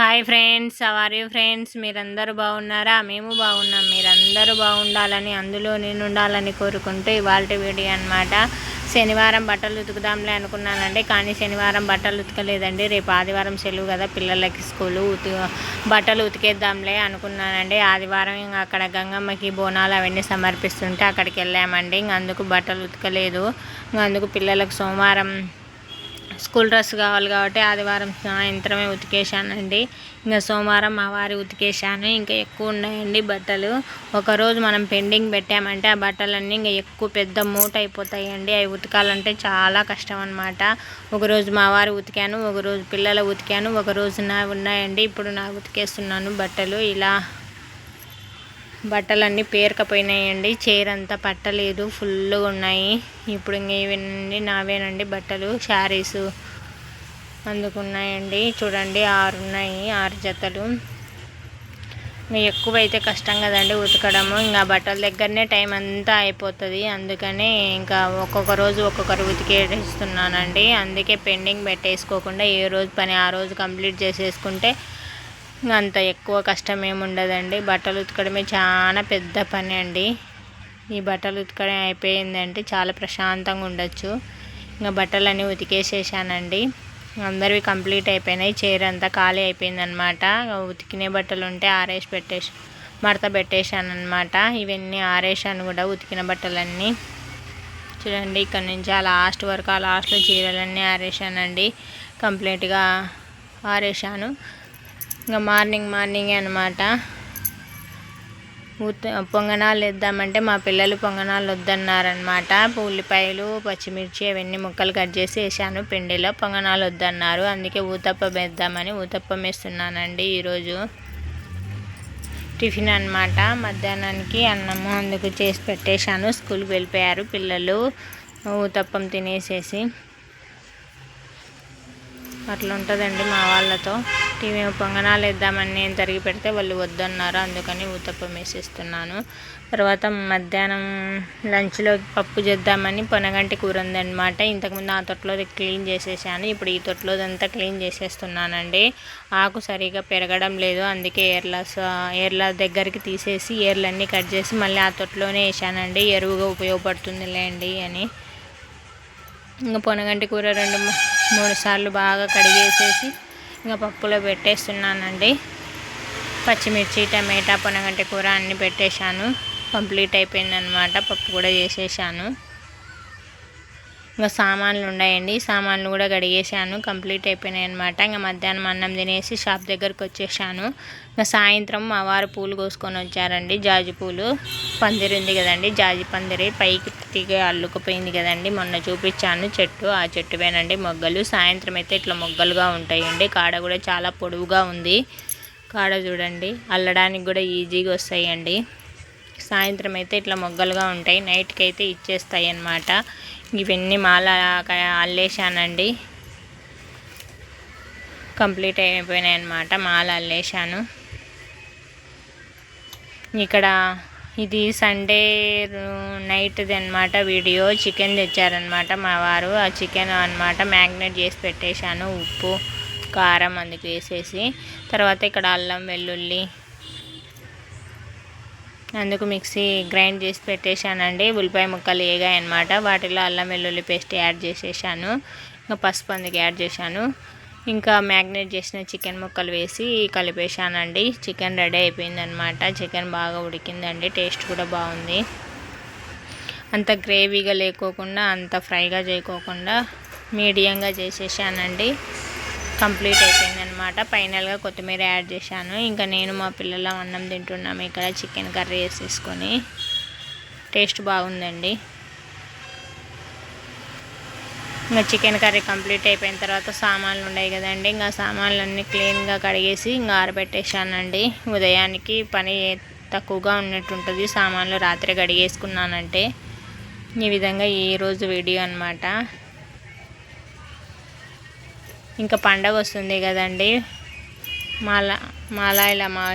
Hi friends how are you friends మీరందరూ బాగున్నారా? మేము బాగున్నాం. మీరందరూ బాగుండాలని అందులో నేను ఉండాలని కోరుకుంటూ ఇవాళ వీడియో అనమాట శనివారం బట్టలు ఉతుకుదాంలే అనుకున్నానండి కానీ శనివారం బట్టలు ఉతకలేదండి. రేపు ఆదివారం సెలవు కదా పిల్లలకి స్కూలు ఉతు బట్టలు ఉతికేద్దాంలే అనుకున్నానండి. ఆదివారం ఇంకా అక్కడ గంగమ్మకి బోనాలు అవన్నీ సమర్పిస్తుంటే అక్కడికి వెళ్ళామండి. ఇంక అందుకు బట్టలు ఉతకలేదు. ఇంక అందుకు పిల్లలకు సోమవారం స్కూల్ డ్రెస్ కావాలి కాబట్టి ఆదివారం సాయంత్రమే ఉతికేశానండి. ఇంకా సోమవారం మా వారి ఉతికేశాను. ఇంకా ఎక్కువ ఉన్నాయండి బట్టలు. ఒకరోజు మనం పెండింగ్ పెట్టామంటే ఆ బట్టలన్నీ ఇంకా ఎక్కువ పెద్ద మూట అయిపోతాయండి. అవి ఉతకాలంటే చాలా కష్టం అనమాట ఒకరోజు మా వారు ఉతికాను ఒకరోజు పిల్లలు ఉతికాను ఒకరోజు నా ఉన్నాయండి. ఇప్పుడు నా ఉతికేస్తున్నాను బట్టలు. ఇలా బట్టలన్నీ పేరకపోయినాయండి. చీర అంతా పట్టలేదు ఫుల్గా ఉన్నాయి. ఇప్పుడు ఇంక ఇవన్నీ నావేనండి బట్టలు శారీస్ అందుకున్నాయండి. చూడండి ఆరు ఉన్నాయి ఆరు జతలు. ఎక్కువ ఎక్కువైతే కష్టం కదండి ఉతకడము. ఇంకా బట్టల దగ్గరనే టైం అంతా అయిపోతుంది. అందుకనే ఇంకా ఒక్కొక్క రోజు ఒక్కొక్కరు ఉతికేస్తున్నానండి. అందుకే పెండింగ్ పెట్టేసుకోకుండా ఏ రోజు పని ఆ రోజు కంప్లీట్ చేసేసుకుంటే అంత ఎక్కువ కష్టం ఏముండదండి బట్టలు ఉతకడమే చాలా పెద్ద పని అండి. ఈ బట్టలు ఉతకడం అయిపోయిందంటే చాలా ప్రశాంతంగా ఉండొచ్చు. ఇంకా బట్టలన్నీ ఉతికేసేసానండి. అందరివి కంప్లీట్ అయిపోయినాయి. చీర అంతా ఖాళీ అయిపోయిందనమాట. ఉతికినే బట్టలు ఉంటే ఆరేసి పెట్టేసి మడత పెట్టేశాను అనమాట ఇవన్నీ ఆరేసాను కూడా ఉతికిన బట్టలన్నీ. చూడండి ఇక్కడ నుంచి ఆ లాస్ట్ వరకు ఆ లాస్ట్లో చీరలన్నీ ఆరేసానండి కంప్లీట్గా ఆరేసాను ఇంకా మార్నింగ్ మార్నింగే అనమాట పొంగనాలు వేద్దామంటే మా పిల్లలు పొంగనాలు వద్దన్నారనమాట ఉల్లిపాయలు పచ్చిమిర్చి అవన్నీ ముక్కలు కట్ చేసి వేసాను పిండిలో పొంగనాలు వద్దన్నారు. అందుకే ఊతప్పం వేద్దామని ఊతప్పం వేస్తున్నానండి ఈరోజు. టిఫిన్ అనమాట మధ్యాహ్నానికి అన్నము అందుకు చేసి పెట్టేశాను. స్కూల్కి వెళ్ళిపోయారు పిల్లలు. ఊతప్పం తినేసేసి. అట్లా ఉంటుందండి మా వాళ్ళతో. మేము పొంగనాలు వేద్దామని నేను తరిగి పెడితే వాళ్ళు వద్దన్నారు. అందుకని ఊతప్పం వేసేస్తున్నాను. తర్వాత మధ్యాహ్నం లంచ్లో పప్పు చేద్దామని పొనగంటి కూర ఉందన్నమాట. ఇంతకుముందు ఆ తొట్లో క్లీన్ చేసేసాను. ఇప్పుడు ఈ తొట్లోదంతా క్లీన్ చేసేస్తున్నానండి. ఆకు సరిగా పెరగడం లేదు. అందుకే ఏర్ల ఏర్ల దగ్గరికి తీసేసి ఏర్లన్నీ కట్ చేసి మళ్ళీ ఆ తొట్లోనే వేసానండి. ఎరువుగా ఉపయోగపడుతుంది లేండి అని. ఇంకా పొనగంటి కూర రెండు మూడు సార్లు బాగా కడిగేసేసి ఇంకా పప్పులో పెట్టేస్తున్నానండి. పచ్చిమిర్చి టమాటా పొనగంటి కూర అన్నీ పెట్టేశాను. కంప్లీట్ అయిపోయిందనమాట పప్పు కూడా చేసేసాను. ఇంకా సామాన్లు ఉన్నాయండి. సామాన్లు కూడా కడిగేసాను కంప్లీట్ అయిపోయినాయి అనమాట ఇంకా మధ్యాహ్నం అన్నం తినేసి షాప్ దగ్గరకు వచ్చేసాను. ఇంకా సాయంత్రం మా వారు పూలు కోసుకొని వచ్చారండి. జాజి పూలు. పందిరి ఉంది కదండి. జాజి పందిరి పైకి తిరిగి అల్లుకుపోయింది కదండి. మొన్న చూపించాను చెట్టు. ఆ చెట్టు వేనండి మొగ్గలు. సాయంత్రం అయితే ఇట్లా మొగ్గలుగా ఉంటాయండి. కాడ కూడా చాలా పొడవుగా ఉంది. కాడ చూడండి. అల్లడానికి కూడా ఈజీగా వస్తాయండి. సాయంత్రం అయితే ఇట్లా మొగ్గలుగా ఉంటాయి. నైట్కి అయితే ఇచ్చేస్తాయి అన్నమాట. ఇవన్నీ మాల అల్లేసానండి కంప్లీట్ అయిపోయినాయి అన్నమాట మాల అల్లేశాను. ఇక్కడ ఇది సండే నైట్ది అనమాట వీడియో. చికెన్ తెచ్చారనమాట మా వారు. ఆ చికెన్ అనమాట మ్యాగ్నేట్ చేసి పెట్టేశాను. ఉప్పు కారం అందుకు వేసేసి. తర్వాత ఇక్కడ అల్లం వెల్లుల్లి అందుకు మిక్సీ గ్రైండ్ చేసి పెట్టేశానండి. ఉల్లిపాయ ముక్కలు ఏగాయి అనమాట వాటిలో అల్లం వెల్లుల్లి పేస్ట్ యాడ్ చేసేసాను. ఇంకా పసుపు అందుకు యాడ్ చేశాను. ఇంకా మ్యాగ్నేట్ చేసిన చికెన్ ముక్కలు వేసి కలిపేశానండి. చికెన్ రెడీ అయిపోయిందనమాట చికెన్ బాగా ఉడికిందండి. టేస్ట్ కూడా బాగుంది. అంత గ్రేవీగా లేకోకుండా అంత ఫ్రైగా చేయకోకుండా మీడియంగా చేసేసానండి. కంప్లీట్ అయిపోయింది అనమాట. ఫైనల్గా కొత్తిమీర యాడ్ చేశాను. ఇంకా నేను మా పిల్లల అన్నం తింటున్నాము ఇక్కడ చికెన్ కర్రీ వేసేసుకొని. టేస్ట్ బాగుందండి. ఇంకా చికెన్ కర్రీ కంప్లీట్ అయిపోయిన తర్వాత సామాన్లు ఉన్నాయి కదండి. ఇంకా సామాన్లు అన్నీ క్లీన్గా కడిగేసి ఇంకా ఆరబెట్టేశానండి. ఉదయానికి పని తక్కువగా ఉన్నట్టుంటుంది. సామాన్లు రాత్రి కడిగేసుకున్నానంటే. ఈ విధంగా ఈరోజు వీడియో అనమాట. ఇంకా పండగ వస్తుంది కదండి. మాలా మాలాయిల ఇలా మా